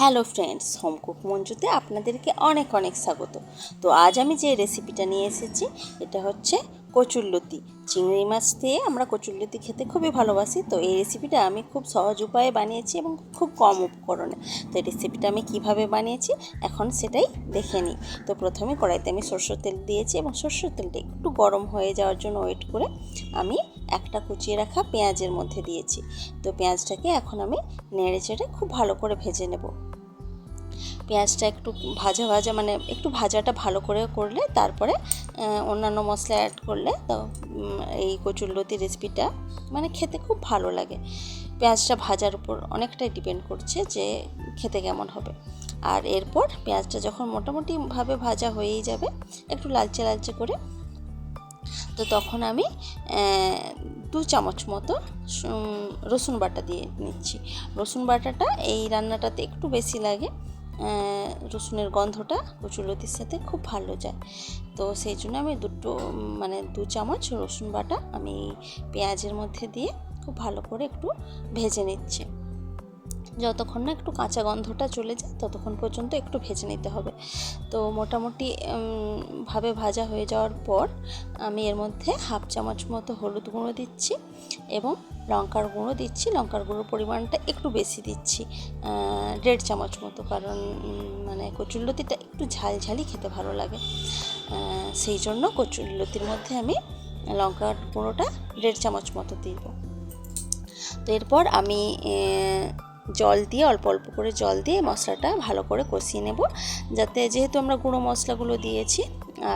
Hello friends, home cook মঞ্জুতে আপনাদেরকে অনেক অনেক স্বাগত। তো আজ আমি যে রেসিপিটা নিয়ে এসেছি, এটা হচ্ছে কচুরলতি। চিংড়ি মাছ দিয়ে আমরা কচুরলতি খেতে খুবই ভালোবাসি, তো এই রেসিপিটা আমি খুব সহজ উপায়ে বানিয়েছি এবং খুব কম উপকরণে। তো এই রেসিপিটা আমি কীভাবে বানিয়েছি, এখন সেটাই দেখে নিই। তো প্রথমে কড়াইতে আমি সরষের তেল দিয়েছি এবং সরষের তেলটা একটু গরম হয়ে যাওয়ার জন্য ওয়েট করে আমি একটা কুচিয়ে রাখা পেঁয়াজের মধ্যে দিয়েছি। তো পেঁয়াজটাকে এখন আমি নেড়ে চেড়ে খুব ভালো করে ভেজে নেব। পেঁয়াজটা একটু ভাজা ভাজা মানে একটু ভাজাটা ভালো করে করলে তারপরে অন্যান্য মশলা অ্যাড করলে তো এই কচুরলতি রেসিপিটা মানে খেতে খুব ভালো লাগে। পেঁয়াজটা ভাজার উপর অনেকটাই ডিপেন্ড করছে যে খেতে কেমন হবে। আর এরপর পেঁয়াজটা যখন মোটামুটিভাবে ভাজা হয়েই যাবে, একটু লালচে লালচে করে, তো তখন আমি দু চামচ মতো রসুন বাটা দিয়ে নিচ্ছি। রসুন বাটাটা এই রান্নাটাতে একটু বেশি লাগে রসুনের গন্ধটা কচুলতির সাথে খুব ভালো যায়। তো সেই জন্য আমি দুটো মানে দু চামচ রসুন বাটা আমি পেঁয়াজের মধ্যে দিয়ে খুব ভালো করে একটু ভেজে নিচ্ছি। যতক্ষণ না একটু কাঁচা গন্ধটা চলে যায়, ততক্ষণ পর্যন্ত একটু ভেজে নিতে হবে। তো মোটামুটি ভাবে ভাজা হয়ে যাওয়ার পর আমি এর মধ্যে হাফ চামচ মতো হলুদ গুঁড়ো দিচ্ছি। এবং লঙ্কার গুঁড়ো দিচ্ছি। লঙ্কার গুঁড়োর পরিমাণটা একটু বেশি দিচ্ছি। দেড় চামচ মতো, কারণ মানে কচুরলতিটা একটু ঝালঝালি খেতে ভালো লাগে। সেই জন্য কচুরলতির মধ্যে আমি লঙ্কার গুঁড়োটা দেড় চামচ মতো দিব। তো এরপর আমি জল দিয়ে, অল্প অল্প করে জল দিয়ে মশলাটা ভালো করে কষিয়ে নেব। যাতে যেহেতু আমরা গুঁড়ো মশলাগুলো দিয়েছি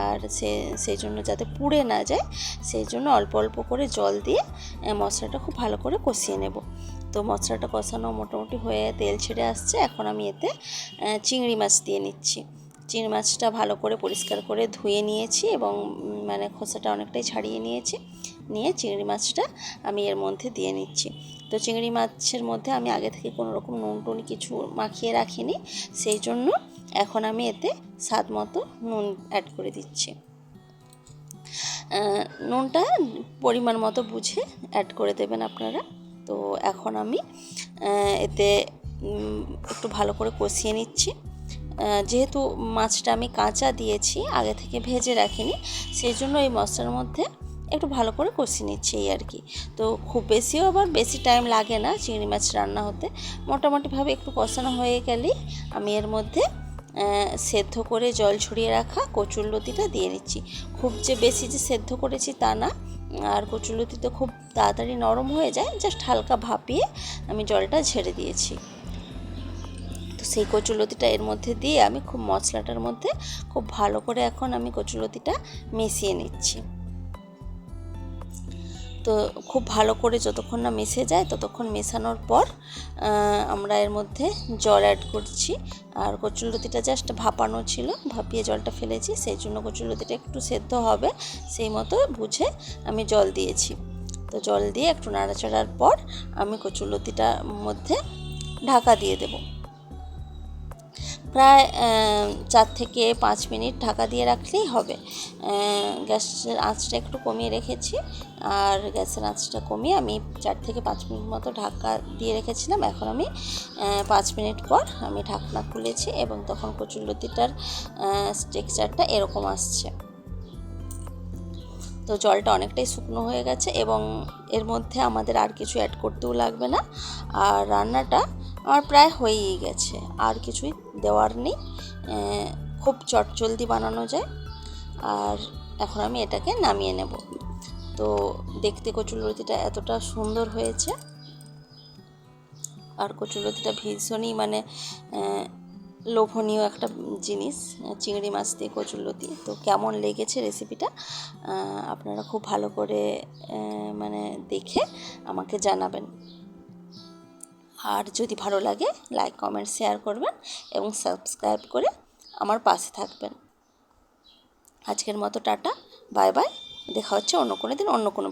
আর সে, সেই জন্য যাতে পুড়ে না যায়, সেই জন্য অল্প অল্প করে জল দিয়ে মশলাটা খুব ভালো করে কষিয়ে নেব। তো মশলাটা কষানো মোটামুটি হয়ে তেল ছেড়ে আসছে, এখন আমি এতে চিংড়ি মাছ দিয়ে নিচ্ছি। চিংড়ি মাছটা ভালো করে পরিষ্কার করে ধুয়ে নিয়েছি এবং মানে খোসাটা অনেকটাই ছাড়িয়ে নিয়েছি, নিয়ে চিংড়ি মাছটা আমি এর মধ্যে দিয়ে নিচ্ছি। তো চিংড়ি মাছের মধ্যে আমি আগে থেকে কোনো রকম নুন টুন কিছু মাখিয়ে রাখিনি, সেই জন্য এখন আমি এতে স্বাদ মতো নুন অ্যাড করে দিচ্ছি। নুনটা পরিমাণ মতো বুঝে অ্যাড করে দেবেন আপনারা। তো এখন আমি এতে একটু ভালো করে কষিয়ে নিচ্ছি। যেহেতু মাছটা আমি কাঁচা দিয়েছি, আগে থেকে ভেজে রাখিনি, সেই জন্য এই মশলার মধ্যে একটু ভালো করে কষিয়ে নিচ্ছি এই আর কি। তো খুব বেশিও আবার বেশি টাইম লাগে না চিংড়ি মাছ রান্না হতে। মোটামুটিভাবে একটু কষানো হয়ে গেলেই আমি এর মধ্যে সেদ্ধ করে জল ছড়িয়ে রাখা কচুরলতিটা দিয়ে নিচ্ছি খুব যে বেশি যে সেদ্ধ করেছি তা না। আর কচুরলতি তো খুব তাড়াতাড়ি নরম হয়ে যায়, জাস্ট হালকা ভাপিয়ে আমি জলটা ঝেড়ে দিয়েছি। তো সেই কচুলতিটা এর মধ্যে দিয়ে আমি খুব মশলাটার মধ্যে খুব ভালো করে এখন আমি কচুলতিটা মিশিয়ে নিচ্ছি। তো খুব ভালো করে যতক্ষণ না মিশে যায় ততক্ষণ মেশানোর পর আমরা এর মধ্যে জল অ্যাড করছি। আর কচুরলতিটা জাস্ট ভাপানো ছিল, ভাপিয়ে জলটা ফেলেছি, সেই জন্য কচুরলতিটা একটু সেদ্ধ হবে, সেই মতো বুঝে আমি জল দিয়েছি। তো জল দিয়ে একটু নাড়াচাড়ার পর আমি কচুরলতিটার মধ্যে ঢাকা দিয়ে দেবো। প্রায় চার থেকে পাঁচ মিনিট ঢাকা দিয়ে রাখলেই হবে। গ্যাসের আঁচটা একটু কমিয়ে রেখেছি। আর গ্যাসের আঁচটা কমিয়ে আমি চার থেকে পাঁচ মিনিট মতো ঢাকা দিয়ে রেখেছিলাম। এখন আমি পাঁচ মিনিট পর আমি ঢাকনা খুলেছি এবং তখন কচুরলতিটার টেক্সচারটা এরকম আসছে। তো জলটা অনেকটাই শুকনো হয়ে গেছে এবং এর মধ্যে আমাদের আর কিছু অ্যাড করতেও লাগবে না। আর রান্নাটা আমার প্রায় হয়েই গেছে, আর কিছুই দেওয়ার নেই। খুব চটজলদি বানানো যায়। আর এখন আমি এটাকে নামিয়ে নেব। তো দেখতে কচুরলতিটা এতটা সুন্দর হয়েছে। আর কচুরলতিটা ভীষণই মানে লোভনীয় একটা জিনিস, চিংড়ি মাছ দিয়ে কচুরলতি তো কেমন লেগেছে রেসিপিটা আপনারা খুব ভালো করে মানে দেখে আমাকে জানাবেন। আর যদি ভালো লাগে লাইক কমেন্ট শেয়ার করবেন এবং সাবস্ক্রাইব করে আমার পাশে থাকবেন। আজকের মতো টাটা বাই বাই দেখা হচ্ছে অন্য কোনো দিন, অন্য কোনো